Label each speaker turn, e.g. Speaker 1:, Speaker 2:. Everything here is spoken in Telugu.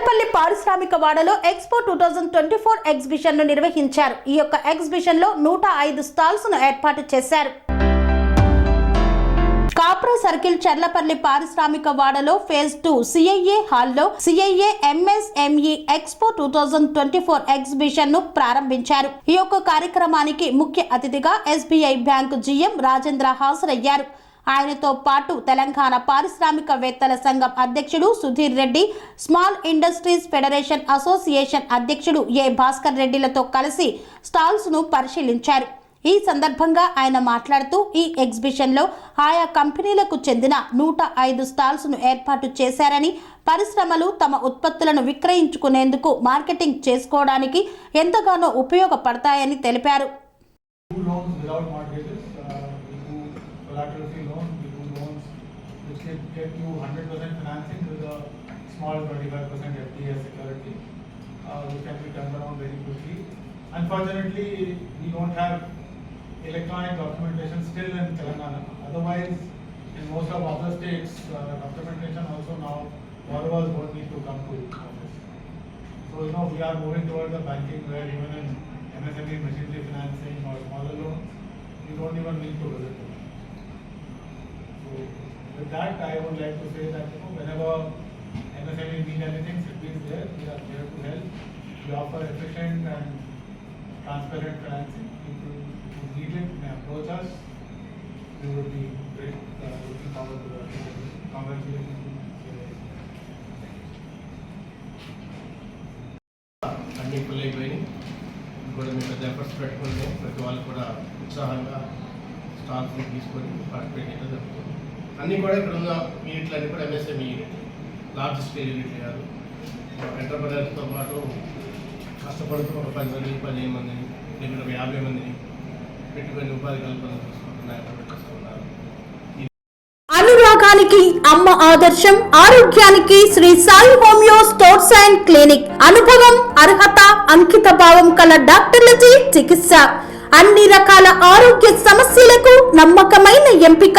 Speaker 1: చెర్లపల్లి పారిశ్రామిక వాడలో expo two thousand twenty four ఎగ్జిబిషన్ను నిర్వహించారు. ఈ యొక్క ఎగ్జిబిషన్లో నూట ఐదు స్టాల్స్ను ఏర్పాటు చేశారు. కాప్రా సర్కిల్ చర్లపల్లి పారిశ్రామిక వాడలో ఫేజ్ టూ సిఐఏ హాల్లో CIA MSME expo two thousand twenty four ఎగ్జిబిషన్ను ప్రారంభించారు. ఈ యొక్క కార్యక్రమానికి ముఖ్య అతిథిగా ఎస్బీఐ బ్యాంకు జీఎం రాజేంద్ర హాజరయ్యారు. ఆయనతో పాటు తెలంగాణ పారిశ్రామికవేత్తల సంఘం అధ్యక్షుడు Sudheer Reddy small industries federation association అధ్యక్షుడు ఏ భాస్కర్ రెడ్డిలతో కలిసి స్టాల్స్ను పరిశీలించారు. ఈ సందర్భంగా ఆయన మాట్లాడుతూ ఈ ఎగ్జిబిషన్లో ఆయా కంపెనీలకు చెందిన నూట ఐదు స్టాల్స్ను ఏర్పాటు చేశారని పరిశ్రమలు తమ ఉత్పత్తులను విక్రయించుకునేందుకు మార్కెటింగ్ చేసుకోవడానికి ఎంతగానో ఉపయోగపడతాయని తెలిపారు.
Speaker 2: Get you hundred percent financing with a small twenty-five percent FDI security, uh, which can be turned around very quickly. Unfortunately, we don't have electronic documentation still in Telangana, otherwise, in most of other states, uh, documentation also now, borrowers don't need to come to office. So, you know, we are moving towards a banking where even in MSME machinery financing or smaller loans, you don't even need to visit with that, I would like to say that, you know, whenever MSME need anything, City is there, we are here to help. We offer efficient and transparent financing. People who need it may approach us. We would be great, uh, looking forward to that. Congratulations.
Speaker 3: అన్ని ఫుల్ అయిపోయినాయి కూడా మేము పెద్ద ఎఫర్ట్స్ పెట్టుకుంటే ప్రతి వాళ్ళు కూడా ఉత్సాహంగా స్టాల్స్ తీసుకొని పార్టిసిపేట్ చేయడం జరుగుతుంది అన్నీ కూడా ఇక్కడ ఉన్న యూనిట్లు అన్నీ కూడా MSME unit large scale unit కాదు. ఎంటర్ప్రినర్స్తో పాటు కష్టపడుతూ ఒక పది మంది పదిహేను మందిని లేకుంటే ఒక యాభై మందిని పెట్టుకొని ఉపాధి కల్పన చూసుకుంటున్నారు పెట్టేస్తున్నారు
Speaker 1: అనురాగానికి అమ్మ ఆదర్శం ఆరోగ్యానికి Sri Sai homeo stores and clinic. అనుభవం అర్హత అంకిత భావం కల డాక్టర్లచే చికిత్స. అన్ని రకాల ఆరోగ్య సమస్యలకు నమ్మకమైన ఎంపిక